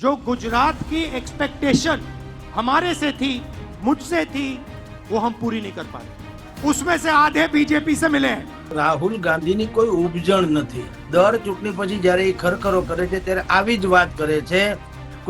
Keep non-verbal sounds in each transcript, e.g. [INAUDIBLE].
जो गुजरात की एक्सपेक्टेशन हमारे से थी मुझसे थी वो हम पूरी नहीं कर पाए उसमें से आधे बीजेपी से मिले हैं રાહુલ ગાંધીની કોઈ ઉપજણ નથી દર ચૂંટણી પછી જ્યારે એ ખરખરો કરે છે ત્યારે આવી જ વાત કરે છે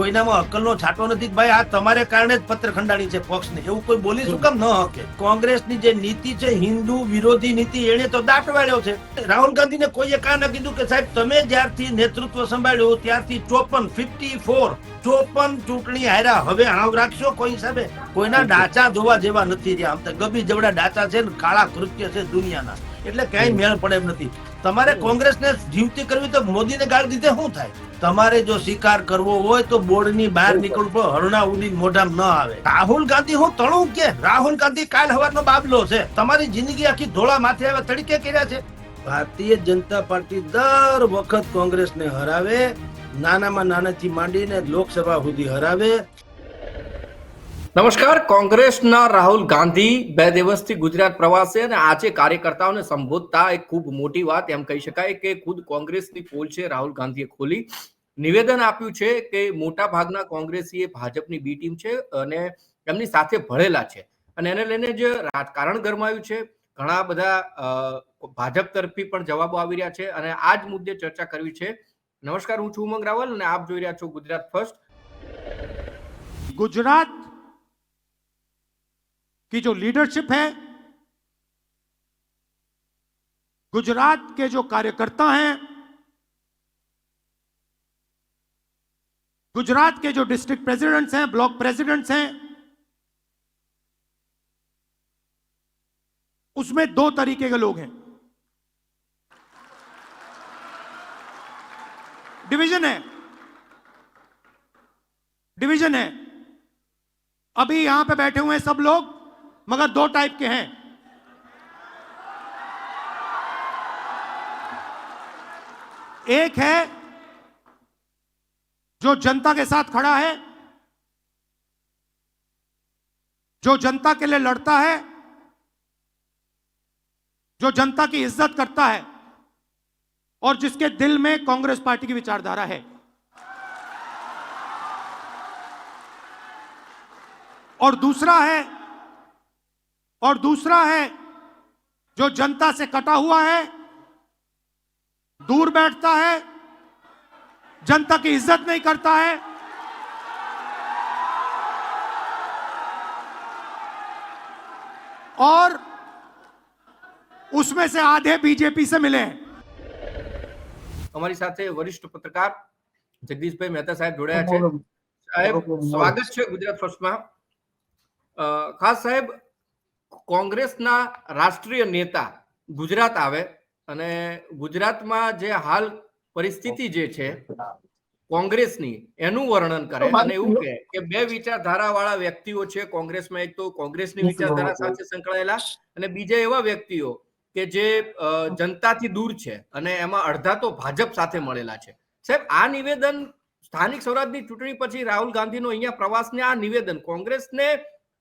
કોઈનામાં અકલનો છાંટો નથી ભાઈ આ તમારે કારણે જ પત્ર ખંડાણી છે પક્ષને. એવું કોઈ બોલી શું કામ ન હકે? કોંગ્રેસની જે નીતિ છે હિન્દુ વિરોધી નીતિ એને તો દાટવાડ્યો છે. રાહુલ ગાંધીને કોઈએ કા ન કીધું કે સાહેબ તમે જ્યારથી નેતૃત્વ સંભાળ્યું ત્યારથી ચોપન ફિફ્ટી ફોર ચોપન ચૂંટણી હાર્યા. હવે આવ રાખશો કોઈ હિસાબે? કોઈના ડાચા જોવા જેવા નથી રહ્યા. આમ તો ગબી જવડા ડાચા છે ને કાળા કૃત્ય છે દુનિયાના. એટલે કઈ મેળ પડે એમ નથી. તમારે કોંગ્રેસને જીવતી કરવી તો મોદીને ગાળ દીધે શું થાય? તમારે જો શિકાર કરવો હોય તો બોર્ડની બહાર નીકળવું પણ હરણા ઉડી મોઢામાં ન આવે. રાહુલ ગાંધી હું તણું કે? રાહુલ ગાંધી કાલ હવારનો બાબલો છે. તમારી જિંદગી આખી ધોળા માથે આવે તરીકે કર્યા છે. ભારતીય જનતા પાર્ટી દર વખત કોંગ્રેસને હરાવે નાનામાં નાનાથી માંડીને લોકસભા સુધી હરાવે નમસ્કાર, કોંગ્રેસના રાહુલ ગાંધી બે દિવસથી ગુજરાત પ્રવાસે અને આજે કાર્યકર્તાઓને સંબોધતા એક ખૂબ મોટી વાત એમ કહી શકાય કે ખુદ કોંગ્રેસની પોલ છે, રાહુલ ગાંધીએ ખોલી. નિવેદન આપ્યું છે કે મોટા ભાગના કોંગ્રેસી ભાજપની બી ટીમ છે અને એમની સાથે ભળેલા છે. અને એને લઈને જે રાજકારણ ગરમાયું છે. ઘણા બધા ભાજપ તરફી પણ જવાબો આવી રહ્યા છે અને આ જ મુદ્દે ચર્ચા કરવી છે. નમસ્કાર, હું છું ઉમંગ રાવલ અને આપ જોઈ રહ્યા છો ગુજરાત ફર્સ્ટ. ગુજરાત की जो लीडरशिप है, गुजरात के जो कार्यकर्ता हैं, गुजरात के जो डिस्ट्रिक्ट प्रेसिडेंट्स हैं, ब्लॉक प्रेसिडेंट्स हैं, उसमें दो तरीके के लोग हैं। डिवीज़न है। डिवीज़न है। अभी यहाँ पे बैठे हुए हैं सब लोग। मगर दो टाइप के हैं। एक है जो जनता के साथ खड़ा है, जो जनता के लिए लड़ता है, जो जनता की इज़्ज़त करता है और जिसके दिल में कांग्रेस पार्टी की विचारधारा है। और दूसरा है और दूसरा है जो जनता से कटा हुआ है दूर बैठता है जनता की इज्जत नहीं करता है और उसमें से आधे बीजेपी से मिले हैं અમારી સાથે વરિષ્ઠ પત્રકાર જગદીશભાઈ મહેતા સાહેબ જોડાયા છે સાહેબ સ્વાગત છે ગુજરાત ફર્સ્ટમાં અ, ખાસ સાહેબ કોંગ્રેસના રાષ્ટ્રીય નેતા ગુજરાત આવે અને ગુજરાતમાં જે હાલ પરિસ્થિતિ જે છે કોંગ્રેસની એનું વર્ણન કરે. અને એવું કહે કે બે વિચારધારા વાળા વ્યક્તિઓ છે કોંગ્રેસમાં એક તો કોંગ્રેસની વિચારધારા સાથે સંકળાયેલા અને બીજા એવા વ્યક્તિઓ કે જે જનતાથી દૂર છે અને એમાં અડધા તો ભાજપ સાથે મળેલા છે. સાહેબ આ નિવેદન સ્થાનિક સ્વરાજની ચૂંટણી પછી રાહુલ ગાંધીનો અહીંયા પ્રવાસને આ નિવેદન કોંગ્રેસને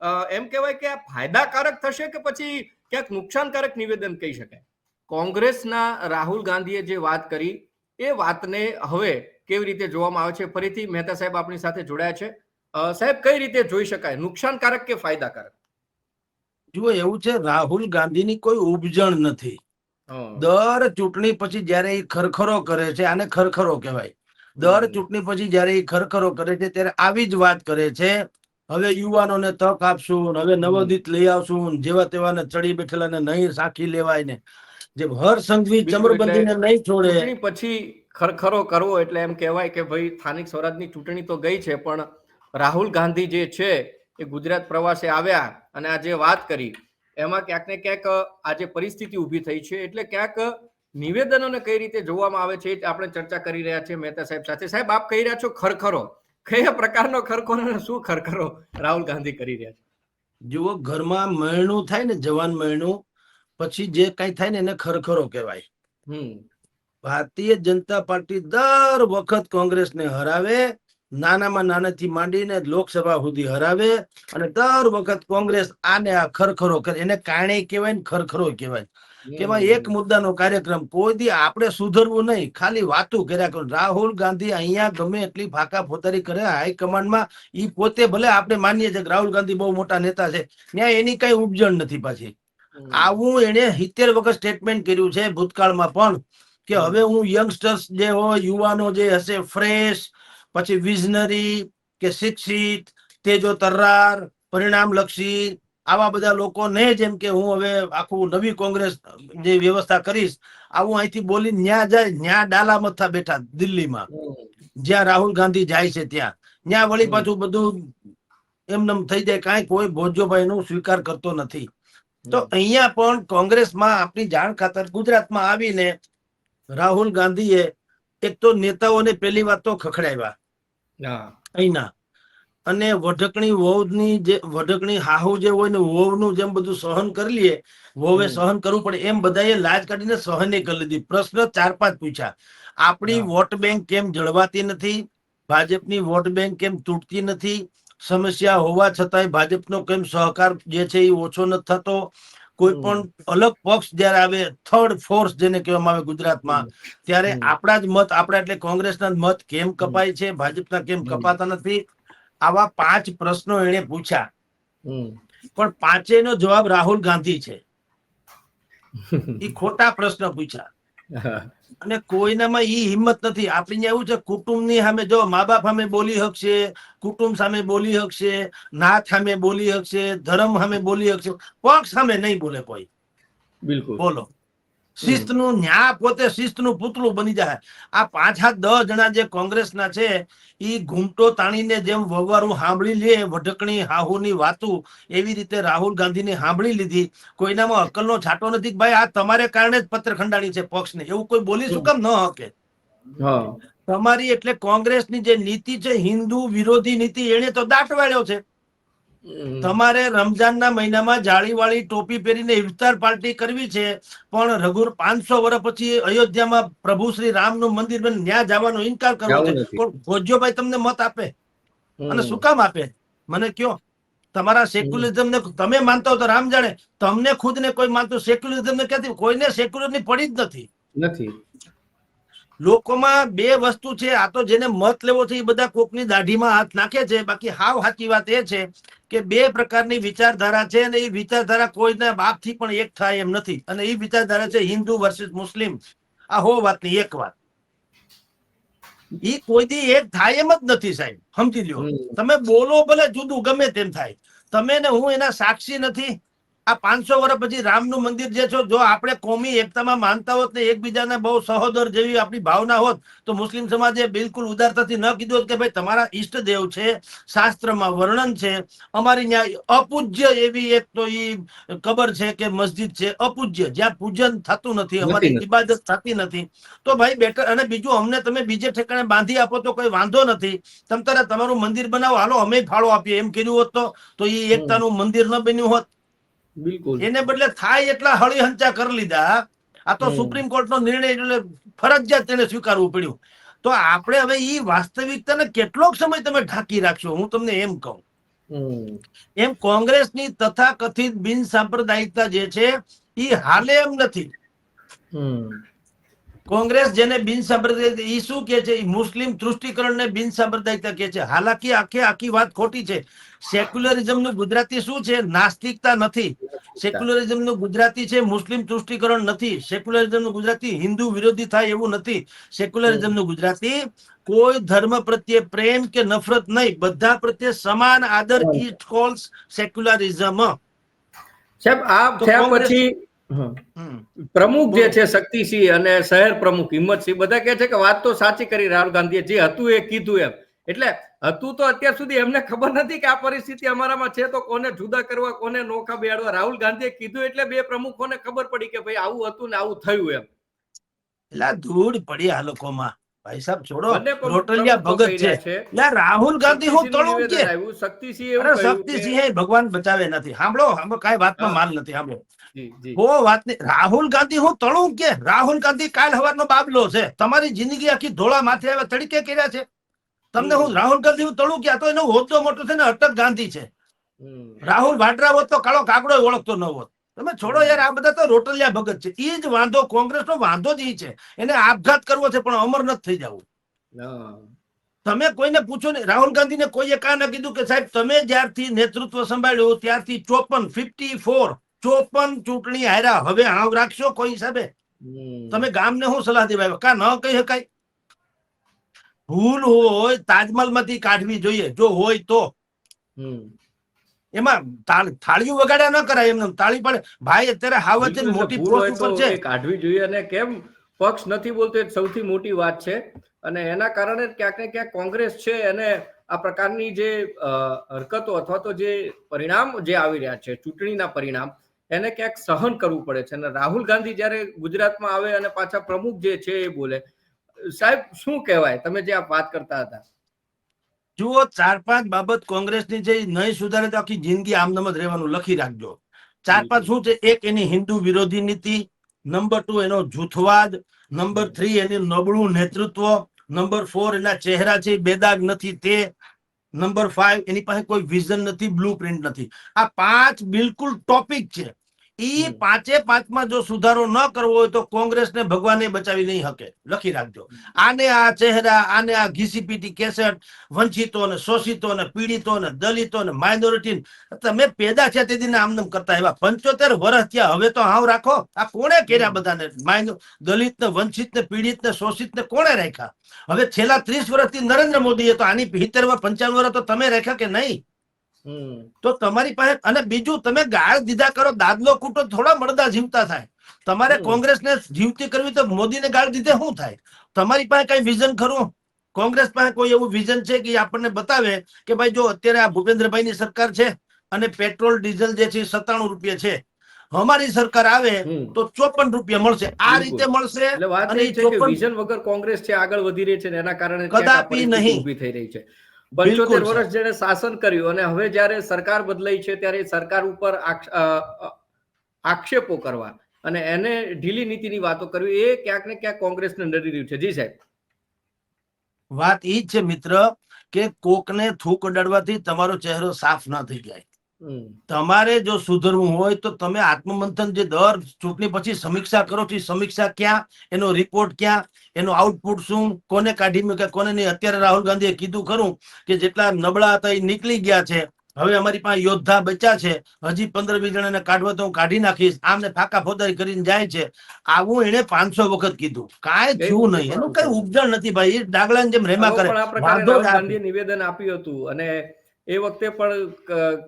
એમ કહેવાય કે આ ફાયદાકારક થશે કે પછી ક્યાંક નુકસાનકારક નિવેદન કહી શકાય? કોંગ્રેસના રાહુલ ગાંધીએ જે વાત કરી એ વાતને હવે કેવી રીતે જોવામાં આવે છે? ફરીથી મહેતા સાહેબ આપણી સાથે જોડાયા છે. સાહેબ કઈ રીતે જોઈ શકાય? નુકસાનકારક કે ફાયદાકારક? જુઓ એવું છે રાહુલ ગાંધીની કોઈ ઉપજણ નથી. દર ચૂંટણી પછી જ્યારે એ ખરખરો કરે છે આને ખરખરો કહેવાય. દર ચૂંટણી પછી જ્યારે એ ખરખરો કરે છે ત્યારે આવી જ વાત કરે છે હવે યુવાનોને તક આપશું હવે નવોદિત લઈ આવશું જેવા તેવાને ચડી બેઠેલાને નહીં સાખી લેવાય ને. જે હર સંઘવી ચમરબંધી ને નહીં છોડે. પછી ખરખરો કરવો એટલે એમ કહેવાય કે ભાઈ સ્થાનિક સ્વરાજની ચૂંટણી તો ગઈ છે પણ રાહુલ ગાંધી જે છે એ ગુજરાત પ્રવાસે આવ્યા અને આ જે વાત કરી એમાં ક્યાંક ને ક્યાંક આ જે પરિસ્થિતિ ઊભી થઈ છે એટલે ક્યાંક નિવેદનોને કઈ રીતે જોવામાં આવે છે આપણે ચર્ચા કરી રહ્યા છીએ મહેતા સાહેબ સાથે. સાહેબ આપ કહી રહ્યા છો ખરખરો. કયા પ્રકારનો ખરખરો અને શું ખરખરો રાહુલ ગાંધી કરી રહ્યા છે? જુઓ ઘરમાં મહેણું થાય ને જવાન મહેણું પછી જે કઈ થાય ને એને ખરખરો કહેવાય. ભારતીય જનતા પાર્ટી દર વખત કોંગ્રેસને હરાવે નાનામાં નાનાથી માંડીને લોકસભા સુધી હરાવે અને દર વખત કોંગ્રેસ આને આ ખરખરો કરે. એને કાણે કહેવાય ને ખરખરો કહેવાય. કે એમાં એક મુદ્દાનો કાર્યક્રમ કોઈ દી આપણે સુધરવું નહીં. ખાલી વાતું કર્યા કરો. રાહુલ ગાંધી અહીંયા ગમે એટલી ફાકા ફોતારી કરે હાઈકમાન્ડમાં ઈ પોતે ભલે આપણે માનીએ છીએ કે રાહુલ ગાંધી બહુ મોટા નેતા છે ત્યાં એની કઈ ઉપજણ નથી પાછી. આવું એને સિત્તેર વખત સ્ટેટમેન્ટ કર્યું છે ભૂતકાળમાં પણ કે હવે હું યંગસ્ટર્સ જે હોય યુવાનો જે હશે ફ્રેશ પછી વિઝનરી કે શિક્ષિત તેજો તર્રાર પરિણામલક્ષી આવા બધા લોકોને જેમ કે હું હવે આખું નવી કોંગ્રેસ જે વ્યવસ્થા કરીશ આવું અહીંથી બોલી ન્યા જાય ન્યા ડાલા મથા બેઠા દિલ્હીમાં. જ્યાં રાહુલ ગાંધી જાય છે ત્યાં. ન્યા વળી પાછું બધું એમનેમ થઈ જાય કાંઈ કોઈ ભોજોભાઈ નું સ્વીકાર કરતો નથી. તો અહીંયા પણ કોંગ્રેસમાં આપણી જાણ ખાતર ગુજરાતમાં આવીને રાહુલ ગાંધીએ એક તો નેતાઓને પહેલી વાત તો ખખડાવ્યા. અહીંના. અને વઢકણી વહુની જે વઢકણી હાહુ જે હોય ને વહુનું જેમ બધું સહન કરી લઈએ વહુએ સહન કરવું પડે એમ બધાએ લાજ કાઢીને સહને કરી લીધી. પ્રશ્ન ચાર પાંચ પૂછ્યા. આપણી વોટ બેંક કેમ જળવાતી નથી? ભાજપની વોટ બેંક કેમ તૂટતી નથી? સમસ્યા હોવા છતાંય ભાજપનો કેમ સહકાર જે છે એ ઓછો નથી થતો? કોઈ પણ અલગ પક્ષ જ્યારે આવે થર્ડ ફોર્સ જેને કહેવામાં આવે ગુજરાતમાં ત્યારે આપણા જ મત આપણા એટલે કોંગ્રેસના મત કેમ કપાય છે? ભાજપના કેમ કપાતા નથી? આવા પાંચ પ્રશ્નો એને પૂછ્યા. પણ પાંચેયનો જવાબ રાહુલ ગાંધી છે. [LAUGHS] એ ખોટા પ્રશ્ન પૂછ્યા. [LAUGHS] અને કોઈનામાં ઈ હિંમત નથી. આપણી એવું છે કુટુંબની સામે જો મા બાપ સામે બોલી શકશે કુટુંબ સામે બોલી શકશે નાથ સામે બોલી શકશે ધર્મ સામે બોલી શકશે પક્ષ સામે નહીં બોલે કોઈ. બિલકુલ. બોલો. શિસ્તનું ન્યા પોતે શિસ્તનું પૂતળું બની જાય. આ પાંચ હાથ દસ જણા જે કોંગ્રેસના છે એ ઘૂમટો તાણીને જેમ વગવારું સાંભળી લે વઢકણી હાહુની વાતું એવી રીતે રાહુલ ગાંધીને સાંભળી લીધી. કોઈનામાં અક્કલનો છાંટો નથી ભાઈ આ તમારે કારણે જ પત્ર ખંડાણી છે પક્ષને. એવું કોઈ બોલી શું કેમ ન હકે? તમારી એટલે કોંગ્રેસની જે નીતિ છે હિન્દુ વિરોધી નીતિ એને તો દાટ વાળ્યો છે. તમારે રમજાનના મહિનામાં જાળીવાળી ટોપી પહેરીને ઇફતાર પાર્ટી કરવી છે પણ રઘુર પાંચસો વર્ષ પછી અયોધ્યામાં પ્રભુ શ્રી રામનું મંદિર બને ત્યાં જવાનો ઇનકાર કરવો છે. પણ ભોજ્યોભાઈ તમને મત આપે? અને શું કામ આપે? મને કયો? તમારા સેક્યુલરિઝમ ને તમે માનતા હો તો રામ જાણે. તમને ખુદ ને કોઈ માનતું સેક્યુલરિઝમ ને ક્યાંથી? કોઈને સેક્યુલરની પડી જ નથી. નથી. લોકોમાં બે વસ્તુ છે. આ તો જેને મત લેવો છે એ બધા કોકની દાઢીમાં હાથ નાખે છે. બાકી હાવ સાચી વાત એ છે કે બે પ્રકારની વિચારધારા છે અને એ વિચારધારા કોઈના બાપથી પણ એક થાય એમ નથી. અને એ વિચારધારા છે હિન્દુ વર્સિસ મુસ્લિમ. આ હો વાતની એક વાત. એ કોઈ દી એક થાય એમ જ નથી સાહેબ. સમજી લ્યો. તમે બોલો ભલે જુદું ગમે તેમ થાય. તમે ને હું એના સાક્ષી નથી. આ પાંચસો વર્ષ પછી રામનું મંદિર જે છે જો આપણે કોમી એકતામાં માનતા હોત ને એકબીજાને બહુ સહોદર જેવી આપણી ભાવના હોત તો મુસ્લિમ સમાજે બિલકુલ ઉદારતાથી ન કીધું હોત કે ભાઈ તમારા ઈષ્ટદેવ છે શાસ્ત્રમાં વર્ણન છે અમારી ન્યાય અપૂજ્ય એવી એક તો એ કબર છે કે મસ્જિદ છે અપૂજ્ય જ્યાં પૂજન થતું નથી અમારી ઇબાદત થતી નથી. તો ભાઈ બેટર અને બીજું અમને તમે બીજે ઠેકાણે બાંધી આપો તો કોઈ વાંધો નથી. તમ તારે તમારું મંદિર બનાવો હાલો અમે ફાળો આપીએ એમ કર્યું હોત તો. એ એકતાનું મંદિર ન બન્યું હોત. બિલકુલ. એને બદલે થાય એટલા હળી હંચા કરી લીધા. આ તો સુપ્રીમ કોર્ટ નો નિર્ણય એટલે ફરજિયાત તેને સ્વીકારવું પડ્યું. તો આપણે હવે ઈ વાસ્તવિકતાને કેટલોક સમય તમે ઢાંકી રાખશો હું તમને એમ કહું. એમ કોંગ્રેસની તથાકથિત બિન સાંપ્રદાયિકતા જે છે એ હાલે એમ નથી. કોંગ્રેસ જેને બિન સાંપ્રદાયિક ઈ શું કે છે? મુસ્લિમ તૃષ્ટિકરણને બિન સાંપ્રદાયિકતા કે છે. હાલાકી આખી આખી વાત ખોટી છે. સેક્યુલરિઝમનું ગુજરાતી શું છે? નાસ્તિકતા નથી. સેક્યુલરિઝમનું ગુજરાતી છે મુસ્લિમ તૃષ્ટિકરણ નથી. સેક્યુલરિઝમનું ગુજરાતી હિન્દુ વિરોધી થાય એવું નથી. સેક્યુલરિઝમનું ગુજરાતી કોઈ ધર્મ પ્રત્યે પ્રેમ કે નફરત નહીં. બધા પ્રત્યે સમાન આદર. It calls secularism. સાહેબ આ પછી. પ્રમુખ જે છે શક્તિસિંહ અને શહેર પ્રમુખ હિંમતસિંહ બધા કે છે કે વાત તો સાચી કરી રાહુલ ગાંધીએ જે હતું એ કીધું એમ. એટલે હતું તો અત્યાર સુધી એમને ખબર નથી કે આ પરિસ્થિતિ અમારામાં છે તો કોને જુદા કરવા કોને નોખા બેડવા રાહુલ ગાંધીએ કીધું એટલે બે પ્રમુખોને ખબર પડી કે ભાઈ આવું હતું ને આવું થયું એમ. એટલે ધૂળ પડી આ લોકોમાં. ભાઈ સાહેબ છોડો. રોટલિયા ભગત છે. યાર રાહુલ ગાંધી હું તળું કે. અરે શક્તિસિંહ ભગવાન બચાવે નથી. સાંભળો કાંઈ વાતમાં માલ નથી સાંભળો. જી. વાત નહીં રાહુલ ગાંધી હું તળું કે. રાહુલ ગાંધી કાલ હવારનો બાબલો છે. તમારી જિંદગી આખી ધોળા માથે આવે તરીકે કર્યા છે. તમને હું રાહુલ ગાંધી હું તળું કે તો એનો હોદ્દો મોટો છે ને અટક ગાંધી છે. રાહુલ વાડરા હોત તો કાળો કાગડો ઓળખતો ન હોત. તમે છોડો યાર આ બધા તો રોટલિયા ભગત છે. એ જ વાંધો કોંગ્રેસનો વાંધો જ છે. એને આપઘાત કરવો છે પણ અમર નથી થઈ જવું. તમે કોઈને પૂછો ને રાહુલ ગાંધીને કોઈએ કા ન કીધું કે સાહેબ તમે જ્યારથી નેતૃત્વ સંભાળ્યું ત્યારથી ચોપન ફિફ્ટી ફોર ચોપન ચૂંટણી હાર્યા. હવે આવ રાખશો કોઈ હિસાબે. તમે ગામને શું સલાહ દેવાય કા ન કહી શકાય? ભૂલ હોય તાજમહલમાંથી કાઢવી જોઈએ. જો હોય તો. એમાં થાળીઓ વગાડ્યા ન કરાય એમને થાળી પડે. ભાઈ અત્યારે હાવત બિલકુલ મોટી પોસ્ટ ઉપર છે. કાઢવી જોઈએ અને કેમ? પક્ષ નથી બોલતો એ સૌથી મોટી વાત છે. અને એના કારણે ક્યાંક ને ક્યાંક કોંગ્રેસ છે અને આ પ્રકારની જે હરકતો અથવા તો જે પરિણામ જે આવી રહ્યા છે ચૂંટણીના પરિણામ એને ક્યાંક સહન કરવું પડે છે. અને રાહુલ ગાંધી જ્યારે ગુજરાતમાં આવે અને પાછા પ્રમુખ જે છે એ બોલે. સાહેબ શું કહેવાય? તમે જે આ વાત કરતા હતા. જુઓ, ચાર પાંચ બાબત કોંગ્રેસની છે નહીં સુધારે તો આખી જિંદગી આમદમ જ રહેવાનું લખી રાખજો. ચાર પાંચ શું છે? એક એની હિન્દુ વિરોધી નીતિ, નંબર ટુ એનો જૂથવાદ, નંબર થ્રી એનું નબળું નેતૃત્વ, નંબર ફોર એના ચહેરા છે બેદાગ નથી તે, નંબર ફાઈવ એની પાસે કોઈ વિઝન નથી, બ્લુ પ્રિન્ટ નથી. આ પાંચ બિલકુલ ટોપિક છે. ઈ પાંચે પાંચમાં જો સુધારો ન કરવો હોય તો કોંગ્રેસને ભગવાને બચાવી નહીં શકે. લખી રાખજો. આને આ ચહેરા આને આ ઘીસીપીટી કેસેટ વંચિતો ને શોષિતો ને પીડિતો ને દલિતો ને માઇનોરિટી તમે પેદા છે તે દિને આમનામ કરતા એવા પંચોતેર વર્ષ થયા હવે તો હાવ રાખો. આ કોણે કર્યા બધાને? માઇનો દલિત ને વંચિત ને પીડિત ને શોષિત ને કોણે રાખ્યા? હવે છેલ્લા ત્રીસ વર્ષથી નરેન્દ્ર મોદીએ તો આની પિત્તેર વર્ષ પંચાવન વર્ષ તો તમે રાખ્યા કે નહીં. તો તમારી પાસે અને બીજું તમે ગાળ દીધા કરો દાદલો કૂટો થોડા મળદા જીવતા થાય. તમારે. કોંગ્રેસને જીવતી કરવી તો મોદીને ગાળ દીધે શું થાય? તમારી પાસે કઈ વિઝન ખરું? કોંગ્રેસ પાસે કોઈ એવું વિઝન છે કે આપણને બતાવે કે ભાઈ જો અત્યારે આ ભૂપેન્દ્રભાઈની સરકાર છે અને પેટ્રોલ ડીઝલ જે છે સત્તાણું રૂપિયા છે. અમારી સરકાર આવે તો ચોપન રૂપિયા મળશે. આ રીતે મળશે વિઝન વગર કોંગ્રેસ છે આગળ વધી રહી છે એના કારણે કદાપી નહીં. થઈ રહી છે. પંચોતેર વર્ષ જેને શાસન કર્યું અને હવે જ્યારે સરકાર બદલાઈ છે ત્યારે સરકાર ઉપર આક્ષેપો કરવા અને એને ઢીલી નીતિની વાતો કરવી એ ક્યાંક ને ક્યાંક કોંગ્રેસને નડી રહ્યું છે. જી સાહેબ. વાત ઈ જ છે મિત્ર કે કોકને થૂક અડાડવાથી તમારો ચહેરો સાફ ના થઈ જાય. તમારે જો સુધરવું હોય તો તમે આત્મમંથન જે દર ચૂંટણી પછી સમીક્ષા કરો છો સમીક્ષા ક્યાં? એનો રિપોર્ટ ક્યાં? એનો આઉટપુટ શું? કોને કાઢી મૂક્યા? કોને નહીં? અત્યારે રાહુલ ગાંધીએ કીધું ખરું કે જેટલા નબળા હતા એ નીકળી ગયા છે. હવે અમારી પાસે યોદ્ધા બચ્યા છે. હજી પંદર વીસ જણાને કાઢવા તો હું કાઢી નાખીશ. આમને ફાકા ફોદારી કરીને જાય છે. આવું એને પાંચસો વખત કીધું. કાંઈ થયું નહીં. એનું કઈ ઉપજણ નથી ભાઈ. એ ડાગલાની જેમ રેમા કરે. નિવેદન આપ્યું હતું અને એ વખતે પણ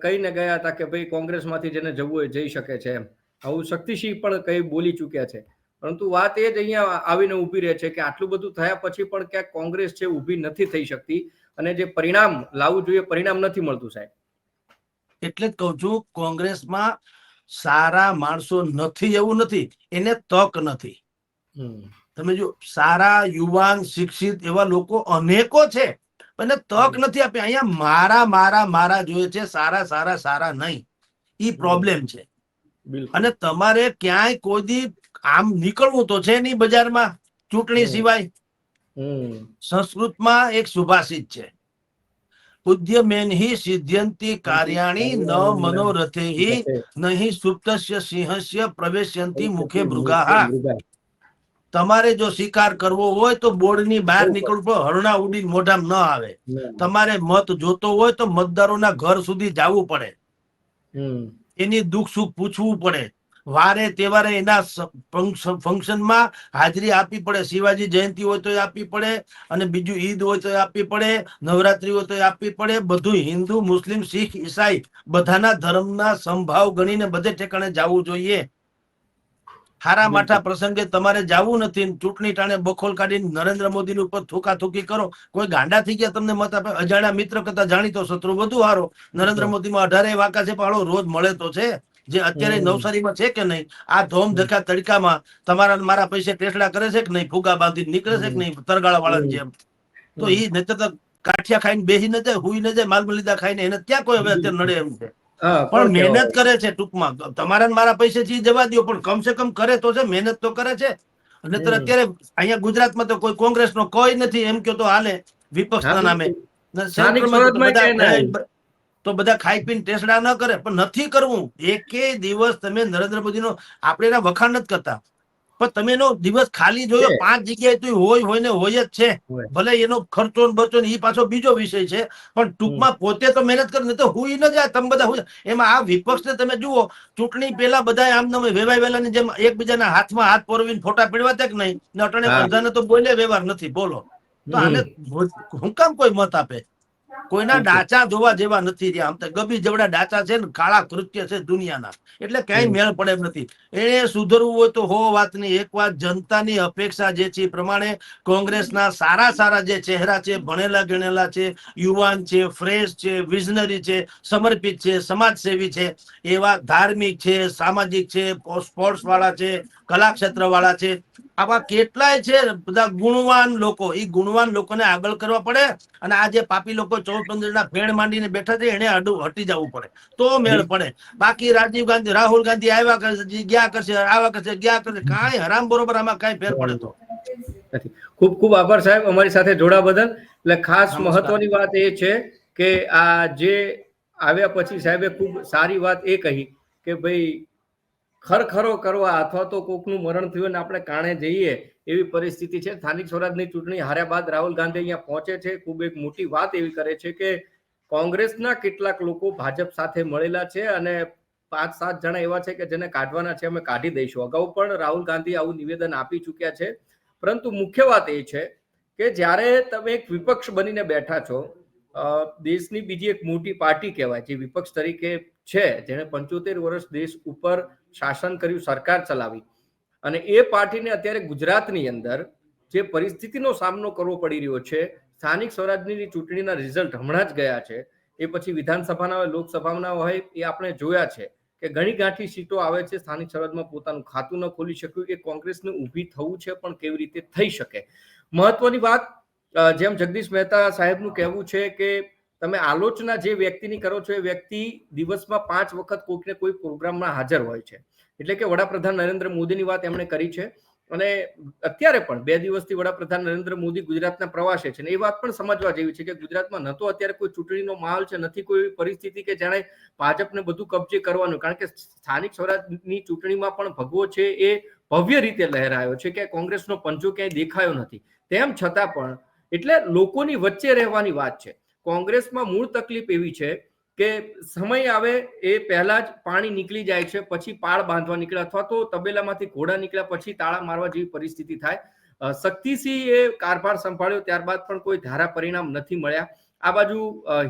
કહીને ગયા હતા કે ભાઈ કોંગ્રેસમાંથી જેને જવું હોય જઈ શકે છે એમ. આવું શક્તિસિંહ પણ કઈ બોલી ચૂક્યા છે. પરંતુ વાત એ જ અહીંયા આવીને ઊભી રહે છે કે આટલું બધું થયા પછી પણ ક્યાંક કોંગ્રેસ છે ઊભી નથી થઈ શકતી અને જે પરિણામ લાવવું જોઈએ પરિણામ નથી મળતું સાહેબ. એટલે જ કહું છું કોંગ્રેસમાં સારા માણસો નથી એવું નથી એને તક નથી. તમે જો સારા યુવાન શિક્ષિત એવા લોકો અનેકો છે. એને તક નથી આપી. અહીંયા મારા મારા મારા જોઈએ છે સારા સારા સારા નહીં. ઈ પ્રોબ્લેમ છે. અને તમારે ક્યાંય કોઈ દી આમ નીકળવું તો છે નહીં બજારમાં ચૂંટણી સિવાય. સંસ્કૃતમાં એક સુભાષિત છે. ઉદ્યમેન સિદ્ધ્યંતિ કાર્યાણી ન મનોરથે નહીં સુપ્તસ્ય સિંહસ્ય પ્રવેશ્યંતિ મુખે મૃગાહા તમારે જો શિકાર કરવો હોય તો બોર્ડની બહાર નીકળવું પડે હરણા ઉડીને મોઢામાં ન આવે. તમારે મત જોતો હોય તો મતદારોના ઘર સુધી જવું પડે. એની દુઃખ સુખ પૂછવું પડે. વારે તહેવારે એના ફંક્શનમાં હાજરી આપવી પડે. શિવાજી જયંતિ હોય તો આપવી પડે અને બીજું ઈદ હોય તો આપવી પડે નવરાત્રી હોય તો આપવી પડે. બધું હિન્દુ મુસ્લિમ શીખ ઈસાઈ બધાના ધર્મના સંભાવ ગણીને બધે ઠેકાણે જવું જોઈએ. હારા માઠા પ્રસંગે તમારે જવું નથી ચૂંટણી ટાણે બખોલ કાઢીને નરેન્દ્ર મોદી ઉપર થોકા થોકી કરો. કોઈ ગાંડા થઈ ગયા તમને મત આપે? અજાણ્યા મિત્ર કરતા જાણીતો શત્રુ વધુ હારો. નરેન્દ્ર મોદીમાં અઢારે વાંકા છે પણ રોજ મળે તો છે. જે અત્યારે. નવસારીમાં છે કે નહીં? આ ધોમ ધક્કા તડકામાં તમારા મારા પૈસે ટેસડા કરે છે કે નહીં? ફુગા બાંધી નીકળે છે કે નહીં? તરગાળા વાળા જેમ. તો એ નહીતર કાઠિયા ખાઈને બેસી ન જાય હુઈ ન જાય માલ મલિદા ખાઈને એને ત્યાં કોઈ હવે અત્યારે નડે એમ છે. પણ મહેનત કરે છે ટૂંકમાં. તમારા મારા પૈસે થી જવા દો પણ કમસે કમ કરે તો છે મહેનત તો કરે છે. અને. અત્યારે અહીંયા ગુજરાતમાં તો કોઈ કોંગ્રેસ નો કોઈ નથી એમ કયો તો હાલે વિપક્ષના નામે. તો બધા તો ખાઈ પીને ટેસડા ન કરે પણ નથી કરવું. એકે દિવસ તમે નરેન્દ્ર મોદીનો આપણે એના વખાણ નથી કરતા. પણ તમે એનો દિવસ ખાલી જોયો પાંચ જગ્યાએ તો હોય હોય ને હોય જ છે. ભલે એનો ખર્ચો ને બચો ને એ પાછો બીજો વિષય છે પણ ટૂંકમાં પોતે તો મહેનત કરે ને તો હુઈ ન જાય તમે બધા હુઈ એમાં આ વિપક્ષને તમે જુઓ ચૂંટણી પહેલા બધા આમ તમે વેવાય વેલાની જેમ એકબીજાના હાથમાં હાથ પોરવીને ફોટા પીડવા તક નહીં? ને અટણે. બધાને તો બોલે વ્યવહાર નથી બોલો. તો આને હું કામ કોઈ મત આપે? કોઈના ડાચા જોવા જેવા નથી આમ તો ગબી જેવડા ડાચા છે ને કાળા કૃત્ય છે દુનિયાના. એટલે ક્યાંય મેળ પડે એમ નથી. એને સુધરવું હોય તો હો વાતની એક વાત જનતાની અપેક્ષા જે છે પ્રમાણે કોંગ્રેસના સારા સારા જે ચહેરા છે ભણેલા ગણેલા છે યુવાન છે ફ્રેશ છે વિઝનરી છે સમર્પિત છે સમાજસેવી છે એવા ધાર્મિક છે સામાજિક છે સ્પોર્ટ્સ વાળા છે કલા ક્ષેત્ર વાળા છે આવા કેટલાય છે બધા ગુણવાન લોકો. એ ગુણવાન લોકોને આગળ કરવા પડે અને આ જે પાપી લોકો ચૌદ પંદર ના ફેણ માંડીને બેઠા છે એને અડું હટી જવું પડે. તો મેળ પડે. બાકી રાજીવ ગાંધી રાહુલ ગાંધી આવ્યા કરશે ગયા કરશે આવ્યા કરશે ગયા કરશે કાંઈ હરામ બરોબર આમાં કાંઈ ફેર પડે તો. ખૂબ ખૂબ આભાર સાહેબ અમારી સાથે જોડા બદલ. એટલે ખાસ. મહત્વની વાત એ છે કે આ જે આવ્યા પછી સાહેબે ખૂબ સારી વાત એ કહી કે ભાઈ ખરખરો કરવા અથવા તો કોકનું મરણ થયું ને આપણે કાણે જઈએ એવી પરિસ્થિતિ છે. સ્થાનિક સ્વરાજની ચૂંટણી હાર્યા બાદ રાહુલ ગાંધી અહીંયા પહોંચે છે. ખૂબ એક મોટી વાત એવી કરે છે કે કોંગ્રેસના કેટલાક લોકો ભાજપ સાથે મળેલા છે અને પાંચ સાત જણા એવા છે કે જેને કાઢવાના છે, અમે કાઢી દઈશું. અગાઉ પણ રાહુલ ગાંધી આવું નિવેદન આપી ચૂક્યા છે. પરંતુ મુખ્ય વાત એ છે કે જ્યારે તમે એક વિપક્ષ બનીને બેઠા છો દેશની બીજી એક મોટી પાર્ટી કહેવાય, જે વિપક્ષ તરીકે છે. જેણે પંચોતેર વર્ષ દેશ ઉપર શાસન કર્યું, સરકાર ચલાવી. અને એ પાર્ટીને અત્યારે ગુજરાતની અંદર જે પરિસ્થિતિનો સામનો કરવો પડી રહ્યો છે, સ્થાનિક સ્વરાજની ચૂંટણીના રિઝલ્ટ હમણાં જ ગયા છે. એ પછી વિધાનસભાના હોય, લોકસભાના હોય, એ આપણે જોયા છે કે ઘણી ગાંઠી સીટો આવે છે. સ્થાનિક સ્વરાજમાં પોતાનું ખાતું ન ખોલી શક્યું. કે કોંગ્રેસને ઊભી થવું છે, પણ કેવી રીતે થઈ શકે? મહત્વની વાત જેમ જગદીશ મહેતા સાહેબનું કહેવું છે કે તમે આલોચના જે વ્યક્તિની કરો છો એ વ્યક્તિ દિવસમાં પાંચ વખત કોઈકને કોઈ પ્રોગ્રામમાં હાજર હોય છે. એટલે કે વડાપ્રધાન નરેન્દ્ર મોદીની વાત એમણે કરી છે. અને અત્યારે પણ બે દિવસથી વડાપ્રધાન નરેન્દ્ર મોદી ગુજરાતના પ્રવાસે છે. ને એ વાત પણ સમજવા જેવી છે કે ગુજરાતમાં નતો અત્યારે કોઈ ચૂંટણીનો માહોલ છે, નથી કોઈ પરિસ્થિતિ કે જાણે ભાજપને બધું કબજે કરવાનું. કારણ કે સ્થાનિક સ્વરાજની ચૂંટણીમાં પણ ભગવો છે એ ભવ્ય રીતે લહેરાયો છે કે કોંગ્રેસનો પંજો ક્યાંય દેખાયો નથી. તેમ છતાં પણ એટલે લોકોની વચ્ચે રહેવાની વાત છે. કોંગ્રેસમાં મૂળ તકલીફ એવી છે કે સમય આવે એ પહેલા જ પાણી નીકળી જાય છે, પછી પાળ બાંધવા નીકળે અથવા તો તબેલામાંથી ઘોડા નીકળ્યા પછી તાળા મારવા જેવી પરિસ્થિતિ થાય. શક્તિસિંહ એ કારભાર સંભાળ્યો, ત્યારબાદ પણ કોઈ ધારા પરિણામ નથી મળ્યા. આ બાજુ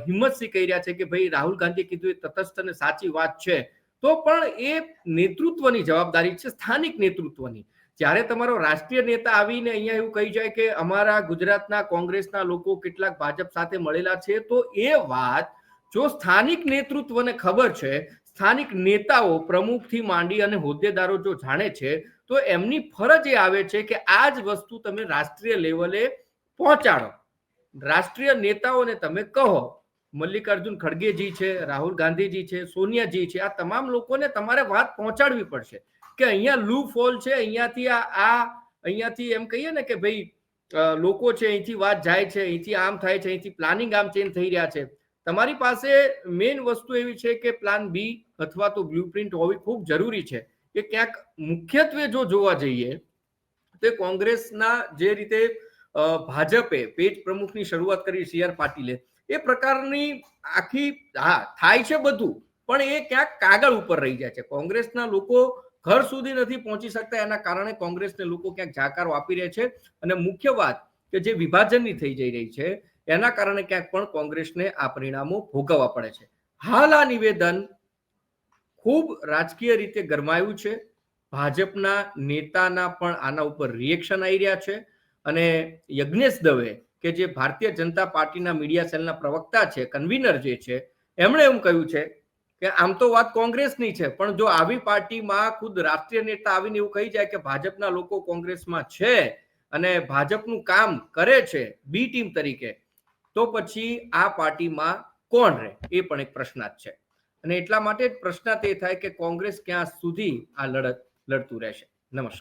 હિંમતસિંહ કહી રહ્યા છે કે ભાઈ, રાહુલ ગાંધીએ કીધું એ તટસ્થ અને સાચી વાત છે. તો પણ એ નેતૃત્વની જવાબદારી છે, સ્થાનિક નેતૃત્વની. જ્યારે તમારો રાષ્ટ્રીય નેતા આવીને અહીંયા એવું કહી જાય કે અમારા ગુજરાતના કોંગ્રેસના લોકો કેટલાક ભાજપ સાથે મળેલા છે, તો એ વાત જો સ્થાનિક નેતૃત્વને ખબર છે, સ્થાનિક નેતાઓ પ્રમુખથી માંડી અને હોદ્દેદારો જો જાણે છે, તો એમની ફરજ એ આવે છે કે આ જ વસ્તુ તમે રાષ્ટ્રીય લેવલે પહોંચાડો. રાષ્ટ્રીય નેતાઓને તમે કહો, મલ્લિકાર્જુન ખડગેજી છે, રાહુલ ગાંધીજી છે, સોનિયાજી છે, આ તમામ લોકોને તમારે વાત પહોંચાડવી પડશે. કે અહીંયા લૂ ફોલ છે, અહીંયાથી આ આ, અહીંયાથી એમ કહીએ ને કે ભાઈ લોકો છે, અહીંથી વાત જાય છે, અહીંથી આમ થાય છે, અહીંથી પ્લાનિંગ આમ ચેન્જ થઈ રહ્યા છે. તમારી પાસે મેઇન વસ્તુ એવી છે કે પ્લાન બી અથવા તો બ્લુપ્રિન્ટ હોવી ખૂબ જરૂરી છે. કે ક્યાંક મુખ્યત્વે જો જોવા જઈએ, તો કોંગ્રેસના જે રીતે ભાજપે પેજ પ્રમુખની શરૂઆત કરી, સી આર પાટીલે, એ પ્રકારની આખી, હા, થાય છે બધું, પણ એ ક્યાંક કાગળ ઉપર રહી જાય છે. કોંગ્રેસના લોકો ઘર સુધી નથી પહોંચી શકતા, એના કારણે કોંગ્રેસને લોકો ક્યાંક જાકારો આપી રહ્યા છે. અને મુખ્ય વાત કે જે વિભાજનની થઈ જઈ રહી છે, એના કારણે ક્યાંક પણ કોંગ્રેસને આ પરિણામો ભોગવવા પડે છે. હાલ આ નિવેદન ખૂબ રાજકીય રીતે ગરમાયું છે. ભાજપના નેતાના પણ આના ઉપર રિએક્શન આવી રહ્યા છે. અને યજ્ઞેશ દવે કે જે ભારતીય જનતા પાર્ટીના મીડિયા સેલના પ્રવક્તા છે કન્વીનર જે છે, એમણે એમ કહ્યું છે કે આમ તો વાત કોંગ્રેસની છે, પણ જો આવી પાર્ટીમાં ખુદ રાષ્ટ્રીય નેતા આવીને એવું કહી જાય કે ભાજપના લોકો કોંગ્રેસમાં છે અને ભાજપનું કામ કરે છે, બી ટીમ તરીકે, તો પછી આ પાર્ટીમાં કોણ રહે? એ પણ એક પ્રશ્નાર્થ છે. અને એટલા માટે જ પ્રશ્નાર્થ એ થાય કે કોંગ્રેસ ક્યાં સુધી આ લડત લડતું રહેશે. નમસ્કાર.